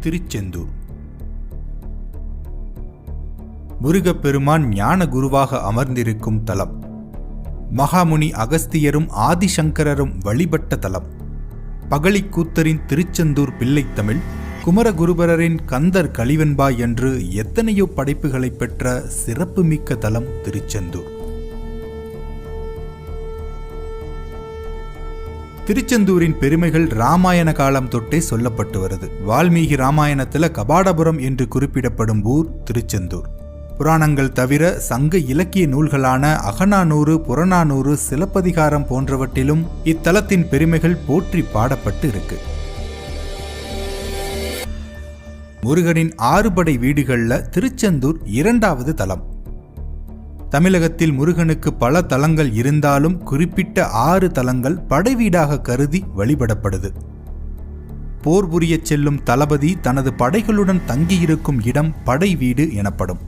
திருச்செந்தூர். முருகப்பெருமான் ஞான குருவாக அமர்ந்திருக்கும் தலம். மகாமுனி அகஸ்தியரும் ஆதிசங்கரரும் வழிபட்ட தலம். பகழிக்கூத்தரின் திருச்செந்தூர் பிள்ளைத்தமிழ் குமரகுருபரரின் கந்தர் கலிவெண்பா என்று எத்தனையோ படைப்புகளை பெற்ற சிறப்புமிக்க தலம் திருச்செந்தூர். திருச்செந்தூரின் பெருமைகள் ராமாயண காலம் தொட்டே சொல்லப்பட்டு வருது. வால்மீகி ராமாயணத்துல கபாடபுரம் என்று குறிப்பிடப்படும் ஊர் திருச்செந்தூர். புராணங்கள் தவிர சங்க இலக்கிய நூல்களான அகநானூறு புறநானூறு சிலப்பதிகாரம் போன்றவற்றிலும் இத்தலத்தின் பெருமைகள் போற்றி பாடப்பட்டு இருக்கு. முருகனின் ஆறுபடை வீடுகளில் திருச்செந்தூர் இரண்டாவது தலம். தமிழகத்தில் முருகனுக்கு பல தலங்கள் இருந்தாலும் குறிப்பிட்ட ஆறு தலங்கள் படைவீடாக கருதி வழிபடப்படுது. போர் புரியச் செல்லும் தளபதி தனது படைகளுடன் தங்கியிருக்கும் இடம் படை வீடு எனப்படும்.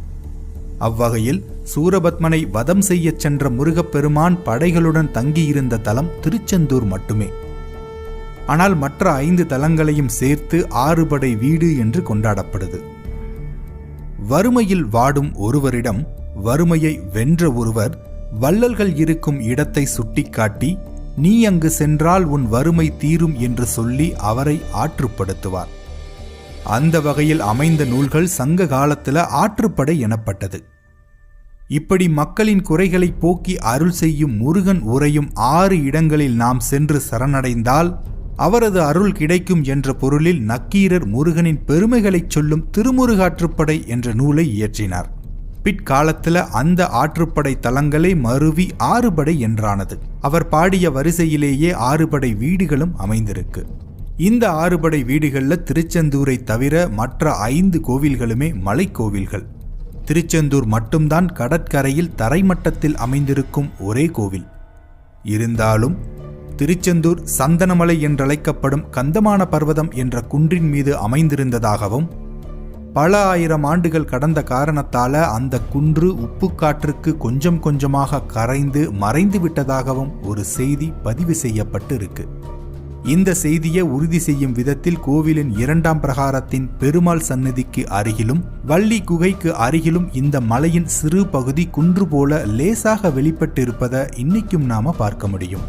அவ்வகையில் சூரபத்மனை வதம் செய்யச் சென்ற முருகப்பெருமான் படைகளுடன் தங்கியிருந்த தலம் திருச்செந்தூர் மட்டுமே. ஆனால் மற்ற ஐந்து தலங்களையும் சேர்த்து ஆறுபடை வீடு என்று கொண்டாடப்படுது. வறுமையில் வாடும் ஒருவரிடம் வறுமையை வென்ற ஒருவர் வள்ளல்கள் இருக்கும் இடத்தை சுட்டிக்காட்டி நீ அங்கு சென்றால் உன் வறுமை தீரும் என்று சொல்லி அவரை ஆற்றுப்படுத்துவார். அந்த வகையில் அமைந்த நூல்கள் சங்க காலத்தில் ஆற்றுப்படை எனப்பட்டது. இப்படி மக்களின் குறைகளை போக்கி அருள் செய்யும் முருகன் உரையும் ஆறு இடங்களில் நாம் சென்று சரணடைந்தால் அவரது அருள் கிடைக்கும் என்ற பொருளில் நக்கீரர் முருகனின் பெருமைகளைச் சொல்லும் திருமுருகாற்றுப்படை என்ற நூலை இயற்றினார். பிற்காலத்தில் அந்த ஆற்றுப்படை தலங்களை மருவி ஆறுபடை என்றானது. அவர் பாடிய வரிசையிலேயே ஆறுபடை வீடுகளும் அமைந்திருக்கு. இந்த ஆறுபடை வீடுகளில் திருச்செந்தூரை தவிர மற்ற ஐந்து கோவில்களுமே மலைக்கோவில்கள். திருச்செந்தூர் மட்டும்தான் கடற்கரையில் தரைமட்டத்தில் அமைந்திருக்கும் ஒரே கோவில். இருந்தாலும் திருச்செந்தூர் சந்தனமலை என்றழைக்கப்படும் கந்தமான பர்வதம் என்ற குன்றின் மீது அமைந்திருந்ததாகவும் பல ஆயிரம் ஆண்டுகள் கடந்த காரணத்தால அந்த குன்று உப்புக்காற்றுக்கு கொஞ்சம் கொஞ்சமாக கரைந்து மறைந்து விட்டதாகவும் ஒரு செய்தி பதிவு செய்யப்பட்டு இருக்கு இந்த செய்தியை உறுதி செய்யும் விதத்தில் கோவிலின் இரண்டாம் பிரகாரத்தின் பெருமாள் சன்னதிக்கு அருகிலும் வள்ளி குகைக்கு அருகிலும் இந்த மலையின் சிறு பகுதி குன்று போல லேசாக வெளிப்பட்டு இருப்பதை இன்னைக்கும் நாம பார்க்க முடியும்.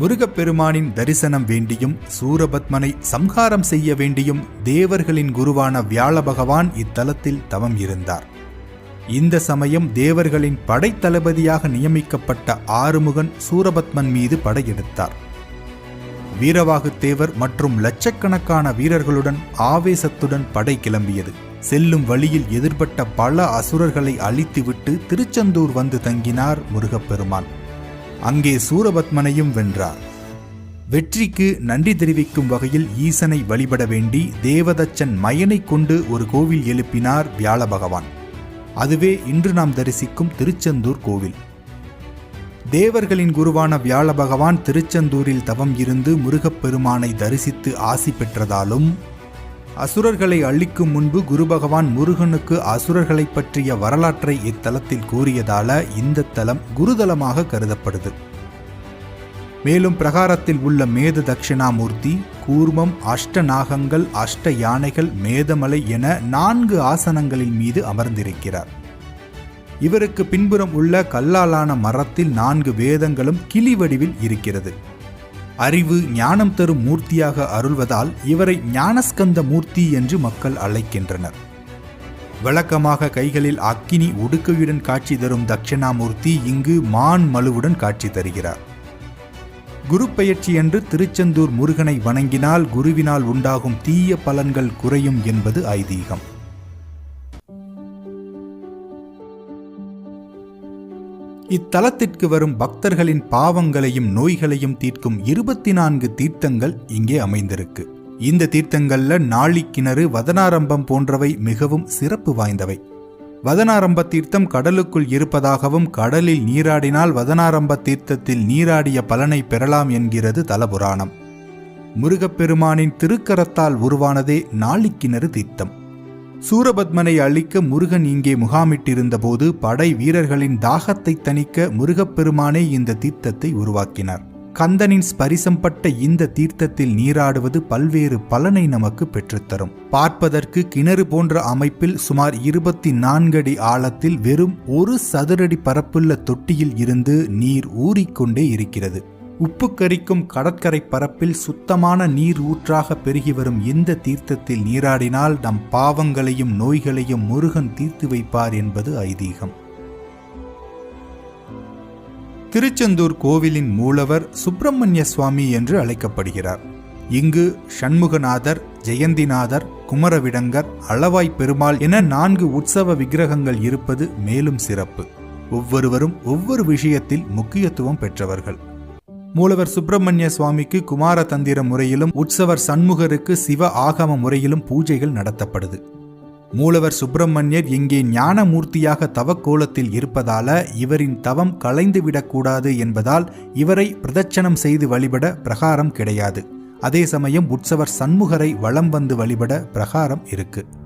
முருகப்பெருமானின் தரிசனம் வேண்டியும் சூரபத்மனை சம்ஹாரம் செய்ய வேண்டியும் தேவர்களின் குருவான வியாழ பகவான் இத்தலத்தில் தவம் இருந்தார். இந்த சமயம் தேவர்களின் படைத்தளபதியாக நியமிக்கப்பட்ட ஆறுமுகன் சூரபத்மன் மீது படையெடுத்தார். வீரவாகுத்தேவர் மற்றும் லட்சக்கணக்கான வீரர்களுடன் ஆவேசத்துடன் படை கிளம்பியது. செல்லும் வழியில் எதிர்பட்ட பல அசுரர்களை அழித்துவிட்டு திருச்செந்தூர் வந்து தங்கினார் முருகப்பெருமான். அங்கே சூரபத்மனையும் வென்றார். வெற்றிக்கு நன்றி தெரிவிக்கும் வகையில் ஈசனை வழிபட வேண்டி தேவதச்சன் மயனை கொண்டு ஒரு கோவில் எழுப்பினார் வியாழ பகவான் அதுவே இன்று நாம் தரிசிக்கும் திருச்செந்தூர் கோவில். தேவர்களின் குருவான வியாழ பகவான் திருச்செந்தூரில் தவம் இருந்து முருகப்பெருமானை தரிசித்து ஆசி பெற்றதாலும் அசுரர்களை அழிக்கும் முன்பு குரு பகவான் முருகனுக்கு அசுரர்களை பற்றிய வரலாற்றை இத்தலத்தில் கூறியதால இந்த தலம் குருதலமாக கருதப்படுது. மேலும் பிரகாரத்தில் உள்ள மேத தட்சிணாமூர்த்தி கூர்மம் அஷ்ட நாகங்கள் அஷ்ட யானைகள் மேதமலை என நான்கு ஆசனங்களின் மீது அமர்ந்திருக்கிறார். இவருக்கு பின்புறம் உள்ள கல்லாலான மரத்தில் நான்கு வேதங்களும் கிளி வடிவில் இருக்கிறது. அறிவு ஞானம் தரும் மூர்த்தியாக அருள்வதால் இவரை ஞானஸ்கந்த மூர்த்தி என்று மக்கள் அழைக்கின்றனர். வழக்கமாக கைகளில் அக்கினி உடுக்கையுடன் காட்சி தரும் தட்சிணாமூர்த்தி இங்கு மான் மலுவுடன் காட்சி தருகிறார். குரு பெயர்ச்சி என்று திருச்செந்தூர் முருகனை வணங்கினால் குருவினால் உண்டாகும் தீய பலன்கள் குறையும் என்பது ஐதீகம். இத்தலத்திற்கு வரும் பக்தர்களின் பாவங்களையும் நோய்களையும் தீர்க்கும் இருபத்தி நான்கு தீர்த்தங்கள் இங்கே அமைந்திருக்கு. இந்த தீர்த்தங்கள்ல நாளிக்கிணறு வதனாரம்பம் போன்றவை மிகவும் சிறப்பு வாய்ந்தவை. வதனாரம்ப தீர்த்தம் கடலுக்குள் இருப்பதாகவும் கடலில் நீராடினால் வதனாரம்ப தீர்த்தத்தில் நீராடிய பலனை பெறலாம் என்கிறது தலபுராணம். முருகப்பெருமானின் திருக்கரத்தால் உருவானதே நாளிக்கிணறு தீர்த்தம். சூரபத்மனை அழிக்க முருகன் இங்கே முகாமிட்டிருந்தபோது படை வீரர்களின் தாகத்தை தணிக்க முருகப்பெருமானே இந்த தீர்த்தத்தை உருவாக்கினார். கந்தனின் ஸ்பரிசம் பட்ட இந்த தீர்த்தத்தில் நீராடுவது பல்வேறு பலனை நமக்கு பெற்றுத்தரும். பார்ப்பதற்கு கிணறு போன்ற அமைப்பில் சுமார் இருபத்தி நான்கு அடி ஆழத்தில் வெறும் ஒரு சதுரடி பரப்புள்ள தொட்டியில் இருந்து நீர் ஊறிக்கொண்டே இருக்கிறது. உப்பு கரிக்கும் கடற்கரை பரப்பில் சுத்தமான நீர் ஊற்றாக பெருகி வரும் இந்த தீர்த்தத்தில் நீராடினால் நம் பாவங்களையும் நோய்களையும் முருகன் தீர்த்து வைப்பார் என்பது ஐதீகம். திருச்செந்தூர் கோவிலின் மூலவர் சுப்பிரமணிய சுவாமி என்று அழைக்கப்படுகிறார். இங்கு சண்முகநாதர் ஜெயந்திநாதர் குமரவிடங்கர் அளவாய் பெருமாள் என நான்கு உற்சவ விக்கிரகங்கள் இருப்பது மேலும் சிறப்பு. ஒவ்வொருவரும் ஒவ்வொரு விஷயத்தில் முக்கியத்துவம் பெற்றவர்கள். மூலவர் சுப்பிரமணிய சுவாமிக்கு குமார தந்திர முறையிலும் உற்சவர் சண்முகருக்கு சிவ ஆகம முறையிலும் பூஜைகள் நடத்தப்படுது. மூலவர் சுப்பிரமணியர் இங்கே ஞானமூர்த்தியாக தவக்கோலத்தில் இருப்பதால இவரின் தவம் கலைந்துவிடக்கூடாது என்பதால் இவரை பிரதட்சணம் செய்து வழிபட பிரகாரம் கிடையாது. அதே சமயம் உற்சவர் சண்முகரை வலம் வந்து வழிபட பிரகாரம் இருக்குது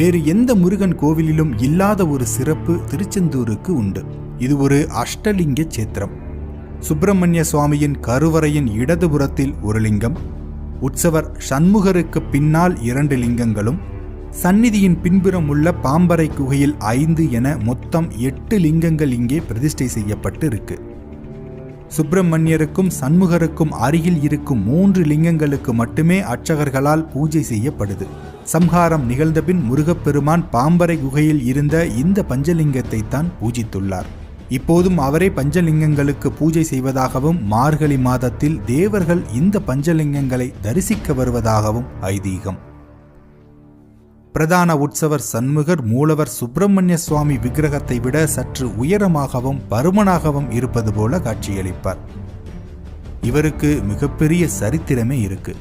வேறு எந்த முருகன் கோவிலிலும் இல்லாத ஒரு சிறப்பு திருச்செந்தூருக்கு உண்டு. இது ஒரு அஷ்டலிங்க சேத்திரம் சுப்பிரமணிய சுவாமியின் கருவறையின் இடதுபுறத்தில் ஒரு லிங்கம். உற்சவர் சண்முகருக்கு பின்னால் இரண்டு லிங்கங்களும். சந்நிதியின் பின்புறம் உள்ள பாம்பரை குகையில் ஐந்து என மொத்தம் எட்டு லிங்கங்கள் இங்கே பிரதிஷ்டை செய்யப்பட்டு இருக்குது சுப்பிரமணியருக்கும் சண்முகருக்கும் அருகில் இருக்கும் மூன்று லிங்கங்களுக்கு மட்டுமே அர்ச்சகர்களால் பூஜை செய்யப்படுது. சம்ஹாரம் நிகழ்ந்தபின் முருகப்பெருமான் பாம்பரை குகையில் இருந்த இந்த பஞ்சலிங்கத்தை தான் பூஜித்துள்ளார். இப்போதும் அவரே பஞ்சலிங்கங்களுக்கு பூஜை செய்வதாகவும் மார்கழி மாதத்தில் தேவர்கள் இந்த பஞ்சலிங்கங்களை தரிசிக்க வருவதாகவும் ஐதீகம். பிரதான உற்சவர் சண்முகர் மூலவர் சுப்பிரமணிய சுவாமி விக்கிரகத்தை விட சற்று உயரமாகவும் பருமனாகவும் இருப்பது போல காட்சியளிப்பார். இவருக்கு மிகப்பெரிய சரித்திரமே இருக்கு.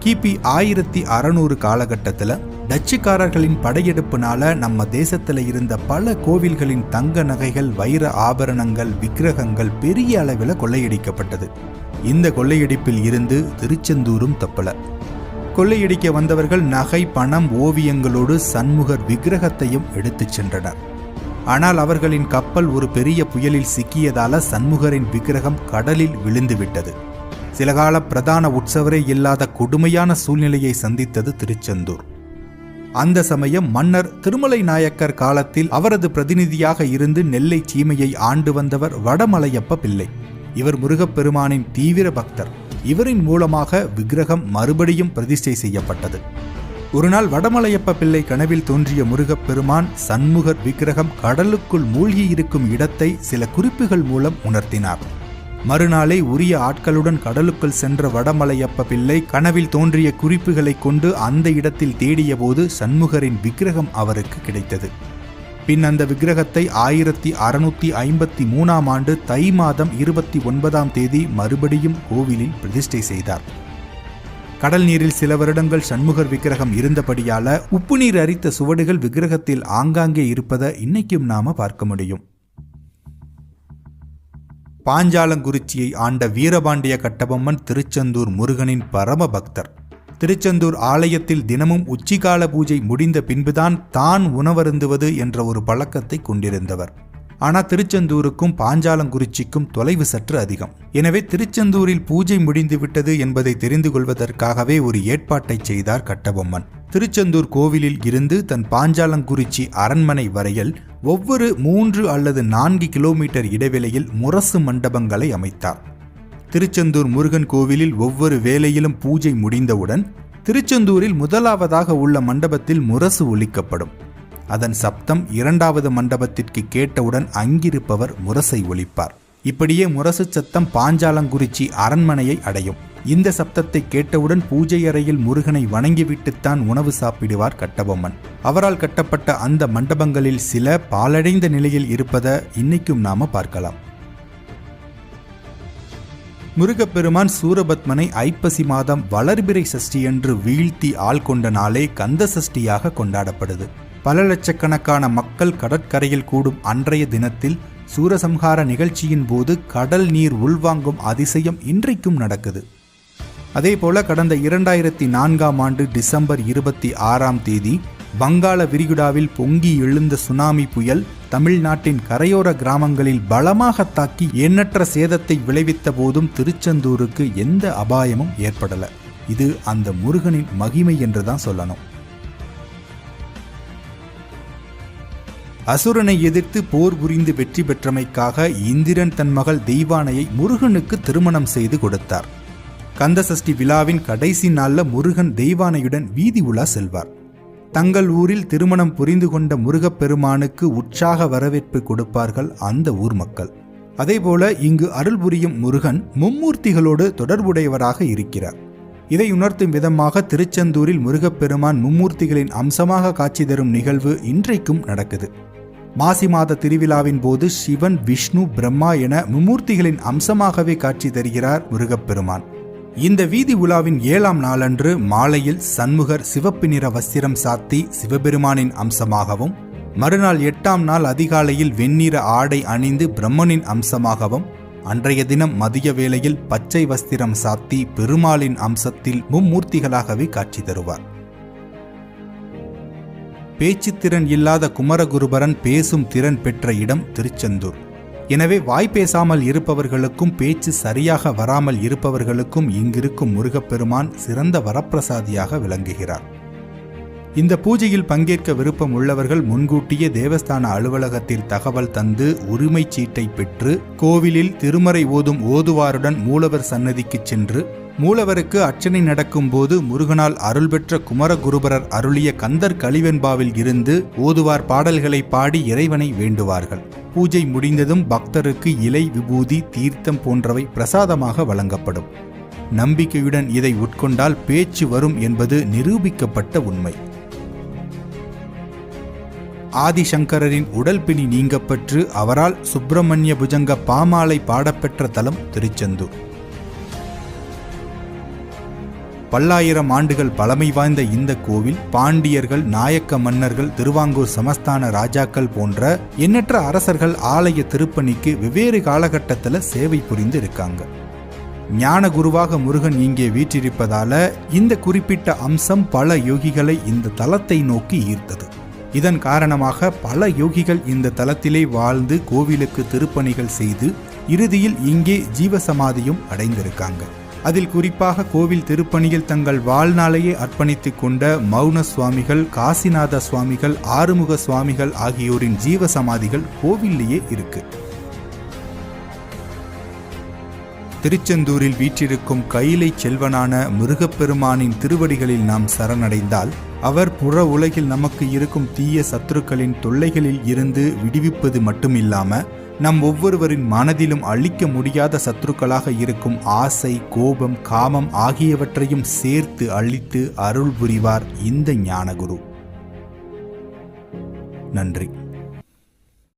கிபி ஆயிரத்தி அறநூறு காலகட்டத்தில் டச்சுக்காரர்களின் படையெடுப்புனால நம்ம தேசத்தில் இருந்த பல கோவில்களின் தங்க நகைகள் வைர ஆபரணங்கள் விக்கிரகங்கள் பெரிய அளவில் கொள்ளையடிக்கப்பட்டது. இந்த கொள்ளையடிப்பில் இருந்து திருச்செந்தூரும் தப்பல. கொள்ளையடிக்க வந்தவர்கள் நகை பணம் ஓவியங்களோடு சண்முகர் விக்கிரகத்தையும் எடுத்துச் சென்றனர். ஆனால் அவர்களின் கப்பல் ஒரு பெரிய புயலில் சிக்கியதால சண்முகரின் விக்கிரகம் கடலில் விழுந்துவிட்டது. சில கால பிரதான உற்சவரே இல்லாத கொடுமையான சூழ்நிலையை சந்தித்தது திருச்செந்தூர். அந்த சமயம் மன்னர் திருமலை நாயக்கர் காலத்தில் அவரது பிரதிநிதியாக இருந்து நெல்லை சீமையை ஆண்டு வந்தவர் வடமலையப்ப பிள்ளை. இவர் முருகப்பெருமானின் தீவிர பக்தர். இவரின் மூலமாக விக்கிரகம் மறுபடியும் பிரதிஷ்டை செய்யப்பட்டது. ஒருநாள் வடமலையப்ப பிள்ளை கனவில் தோன்றிய முருகப்பெருமான் சண்முகர் விக்கிரகம் கடலுக்குள் மூழ்கி இருக்கும் இடத்தை சில குறிப்புகள் மூலம் உணர்த்தினார். மறுநாளை உரிய ஆட்களுடன் கடலுக்குள் சென்ற வடமலையப்ப பிள்ளை கனவில் தோன்றிய குறிப்புகளை கொண்டு அந்த இடத்தில் தேடியபோது சண்முகரின் விக்கிரகம் அவருக்கு கிடைத்தது. பின் அந்த விக்கிரகத்தை ஆயிரத்தி அறுநூத்தி ஐம்பத்தி மூணாம் ஆண்டு தை மாதம் இருபத்தி ஒன்பதாம் தேதி மறுபடியும் கோவிலில் பிரதிஷ்டை செய்தார். கடல் நீரில் சில வருடங்கள் சண்முகர் விக்கிரகம் இருந்தபடியால உப்பு நீர் அரித்த சுவடுகள் விக்கிரகத்தில் ஆங்காங்கே இருப்பதை இன்னைக்கும் நாம பார்க்க முடியும். பாஞ்சாலங்குறிச்சியை ஆண்ட வீரபாண்டிய கட்டபொம்மன் திருச்செந்தூர் முருகனின் பரம பக்தர் திருச்செந்தூர் ஆலயத்தில் தினமும் உச்சிகால பூஜை முடிந்த பின்புதான் தான் உணவருந்துவது என்ற ஒரு பழக்கத்தை கொண்டிருந்தவர். ஆனால் திருச்செந்தூருக்கும் பாஞ்சாலங்குறிச்சிக்கும் தொலைவு சற்று அதிகம். எனவே திருச்செந்தூரில் பூஜை முடிந்துவிட்டது என்பதை தெரிந்து கொள்வதற்காகவே ஒரு ஏற்பாட்டை செய்தார் கட்டபொம்மன். திருச்செந்தூர் கோவிலில் இருந்து தன் பாஞ்சாலங்குறிச்சி அரண்மனை வரையில் ஒவ்வொரு மூன்று அல்லது நான்கு கிலோமீட்டர் இடைவெளியில் முரசு மண்டபங்களை அமைத்தார். திருச்செந்தூர் முருகன் கோவிலில் ஒவ்வொரு வேலையிலும் பூஜை முடிந்தவுடன் திருச்செந்தூரில் முதலாவதாக உள்ள மண்டபத்தில் முரசு ஒலிக்கப்படும். அதன் சப்தம் இரண்டாவது மண்டபத்திற்கு கேட்டவுடன் அங்கிருப்பவர் முரசை ஒலிப்பார். இப்படியே முரசு சத்தம் பாஞ்சாலங்குறிச்சி அரண்மனையை அடையும். இந்த சப்தத்தை கேட்டவுடன் பூஜை அறையில் முருகனை வணங்கிவிட்டுத்தான் உணவு சாப்பிடுவார் கட்டபொம்மன். அவரால் கட்டப்பட்ட அந்த மண்டபங்களில் சில பாலடைந்த நிலையில் இருப்பதை இன்னைக்கும் நாம பார்க்கலாம். முருகப்பெருமான் சூரபத்மனை ஐப்பசி மாதம் வளர்பிறை சஷ்டி என்று வீழ்த்தி ஆள் கொண்ட நாளே கந்த சஷ்டியாக கொண்டாடப்படுது. பல லட்சக்கணக்கான மக்கள் கடற்கரையில் கூடும் அன்றைய தினத்தில் சூரசம்ஹார நிகழ்ச்சியின் போது கடல் நீர் உள்வாங்கும் அதிசயம் இன்றைக்கும் நடக்குது. அதேபோல கடந்த இரண்டாயிரத்தி நான்காம் ஆண்டு டிசம்பர் இருபத்தி ஆறாம் தேதி வங்காள விரிகுடாவில் பொங்கி எழுந்த சுனாமி புயல் தமிழ்நாட்டின் கரையோர கிராமங்களில் பலமாக தாக்கி எண்ணற்ற சேதத்தை விளைவித்த போதும் திருச்செந்தூருக்கு எந்த அபாயமும் ஏற்படல. இது அந்த முருகனின் மகிமை என்றுதான் சொல்லணும். அசுரனை எதிர்த்து போர் புரிந்து வெற்றி பெற்றமைக்காக இந்திரன் தன் மகள் தெய்வானையை முருகனுக்கு திருமணம் செய்து கொடுத்தார். கந்தசஷ்டி விழாவின் கடைசி நாளில் முருகன் தெய்வானையுடன் வீதி உலா செல்வார். தங்கள் ஊரில் திருமணம் புரிந்து கொண்ட முருகப்பெருமானுக்கு உற்சாக வரவேற்பு கொடுப்பார்கள் அந்த ஊர் மக்கள். அதேபோல இங்கு அருள் புரியும் முருகன் மும்மூர்த்திகளோடு தொடர்புடையவராக இருக்கிறார். இதை உணர்த்தும் விதமாக திருச்செந்தூரில் முருகப்பெருமான் மும்மூர்த்திகளின் அம்சமாக காட்சி தரும் நிகழ்வு இன்றைக்கும் நடக்குது. மாசி மாத திருவிழாவின் போது சிவன் விஷ்ணு பிரம்மா என மும்மூர்த்திகளின் அம்சமாகவே காட்சி தருகிறார் முருகப்பெருமான். இந்த வீதி உலாவின் ஏழாம் நாளன்று மாலையில் சண்முகர் சிவப்பு நிற வஸ்திரம் சாத்தி சிவபெருமானின் அம்சமாகவும் மறுநாள் எட்டாம் நாள் அதிகாலையில் வெண்ணிற ஆடை அணிந்து பிரம்மனின் அம்சமாகவும் அன்றைய தினம் மதிய வேளையில் பச்சை வஸ்திரம் சாத்தி பெருமாளின் அம்சத்தில் மும்மூர்த்திகளாகவே காட்சி தருவார். பேச்சுத்திறன் இல்லாத குமரகுருபரன் பேசும் திறன் பெற்ற இடம் திருச்செந்தூர். எனவே வாய் பேசாமல் இருப்பவர்களுக்கும் பேச்சு சரியாக வராமல் இருப்பவர்களுக்கும் இங்கிருக்கும் முருகப்பெருமான் சிறந்த வரப்பிரசாதியாக விளங்குகிறார். இந்த பூஜையில் பங்கேற்க விருப்பம் உள்ளவர்கள் முன்கூட்டியே தேவஸ்தான அலுவலகத்தில் தகவல் தந்து உரிமைச் சீட்டை பெற்று கோவிலில் திருமறை ஓதும் ஓதுவாருடன் மூலவர் சன்னதிக்கு சென்று மூலவருக்கு அர்ச்சனை நடக்கும்போது முருகனால் அருள் பெற்ற குமரகுருபரர் அருளிய கந்தர் கலிவெண்பாவில் இருந்து ஓதுவார் பாடல்களை பாடி இறைவனை வேண்டுவார்கள். பூஜை முடிந்ததும் பக்தருக்கு இலை விபூதி தீர்த்தம் போன்றவை பிரசாதமாக வழங்கப்படும். நம்பிக்கையுடன் இதை உட்கொண்டால் பேச்சு வரும் என்பது நிரூபிக்கப்பட்ட உண்மை. ஆதிசங்கரரின் உடல் பிணி நீங்கப்பெற்று அவரால் சுப்பிரமணிய புஜங்க பாமாலை பாடப்பெற்ற தலம் திருச்செந்தூர். பல்லாயிரம் ஆண்டுகள் பழமை வாய்ந்த இந்த கோவில் பாண்டியர்கள் நாயக்க மன்னர்கள் திருவாங்கூர் சமஸ்தான ராஜாக்கள் போன்ற எண்ணற்ற அரசர்கள் ஆலய திருப்பணிக்கு வெவ்வேறு காலகட்டத்தில் சேவை புரிந்து இருக்காங்க. ஞான குருவாக முருகன் இங்கே வீற்றிருப்பதால இந்த குறிப்பிட்ட அம்சம் பல யோகிகளை இந்த தலத்தை நோக்கி ஈர்த்தது. இதன் காரணமாக பல யோகிகள் இந்த தலத்திலே வாழ்ந்து கோவிலுக்கு திருப்பணிகள் செய்து இறுதியில் இங்கே ஜீவசமாதியும் அடைந்திருக்காங்க. அதில் குறிப்பாக கோவில் திருப்பணியில் தங்கள் வாழ்நாளையே அர்ப்பணித்துக் கொண்ட மௌன சுவாமிகள் காசிநாத சுவாமிகள் ஆறுமுக சுவாமிகள் ஆகியோரின் ஜீவசமாதிகள் கோவில்லேயே கோவிலேயே இருக்கு. திருச்செந்தூரில் வீற்றிருக்கும் கைலை செல்வனான முருகப்பெருமானின் திருவடிகளில் நாம் சரணடைந்தால் அவர் புற உலகில் நமக்கு இருக்கும் தீய சத்துருக்களின் தொல்லைகளில் இருந்து விடுவிப்பது மட்டுமில்லாம நம் ஒவ்வொருவரின் மனதிலும் அழிக்க முடியாத சத்துருக்களாக இருக்கும் ஆசை கோபம் காமம் ஆகியவற்றையும் சேர்த்து அழித்து அருள் புரிவார் இந்த ஞானகுரு. நன்றி.